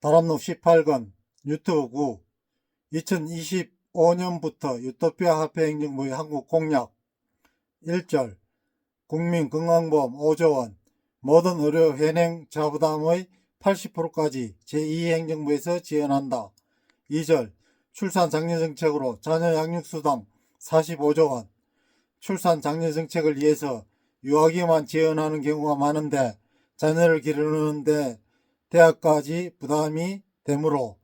다람쥐 18권 유튜브 9 2025년부터 유토피아 화폐행정부의 한국 공약 1절 국민 건강보험 5조원 모든 의료 현행 자부담의 80%까지 제2행정부에서 지원한다. 2절 출산 장려 정책으로 자녀 양육 수당 45조원 출산 장려 정책을 위해서 유아기만 지원하는 경우가 많은데 자녀를 기르는데 대학까지 부담이 되므로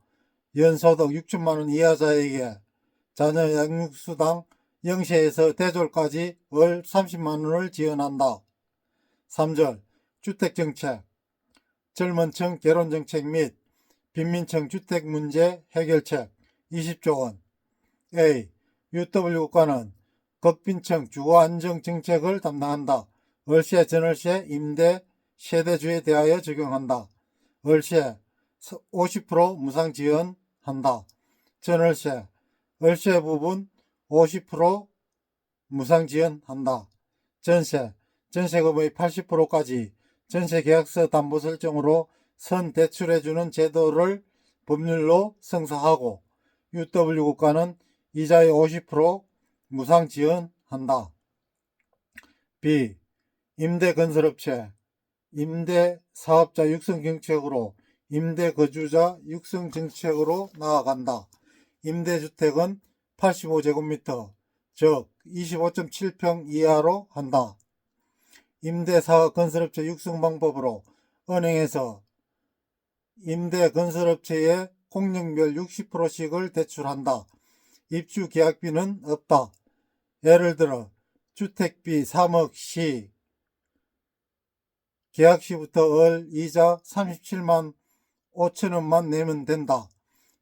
연소득 6천만 원 이하자에게 자녀 양육수당 0세에서 대졸까지 월 30만 원을 지원한다. 3절 주택정책 젊은층 결혼정책 및 빈민층 주택 문제 해결책 20조 원 A. UW국가는 극빈층 주거안정 정책을 담당한다. 월세, 전월세, 임대, 세대주에 대하여 적용한다. 월세 50% 무상 지원한다. 전월세, 월세 부분 50% 무상 지원한다. 전세, 전세금의 80%까지 전세 계약서 담보 설정으로 선 대출해주는 제도를 법률로 성사하고 UW 국가는 이자의 50% 무상 지원한다. B. 임대 건설업체 임대 사업자 육성 정책으로 임대 거주자 육성 정책으로 나아간다. 임대주택은 85제곱미터, 즉 25.7평 이하로 한다. 임대사업 건설업체 육성 방법으로 은행에서 임대 건설업체에 공정별 60%씩을 대출한다. 입주 계약비는 없다. 예를 들어 주택비 3억 시 계약 시부터 월 이자 37만 5천원만 내면 된다.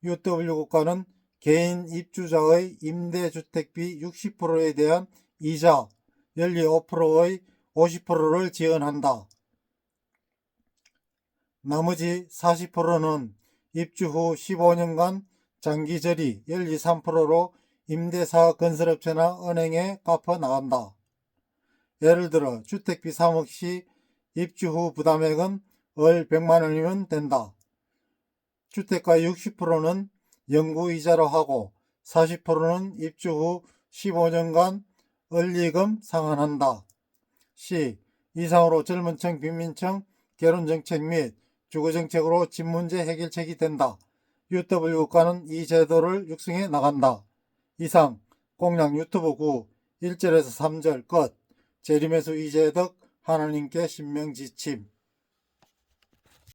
UW 국가는 개인 입주자의 임대주택비 60%에 대한 이자 연리 5%의 50%를 지원한다. 나머지 40%는 입주 후 15년간 장기절이 연리 3%로 임대사업 건설업체나 은행에 갚아 나간다. 예를 들어 주택비 3억 시 입주 후 부담액은 월 100만 원이면 된다. 주택가 60%는 영구이자로 하고 40%는 입주 후 15년간 원리금 상환한다. C. 이상으로 젊은 층, 빈민층, 결혼정책 및 주거정책으로 집 문제 해결책이 된다. UW 국가는 이 제도를 육성해 나간다. 이상 공약 유튜브 9 1절에서 3절 끝 재림에서 이재덕 하나님께 신명지침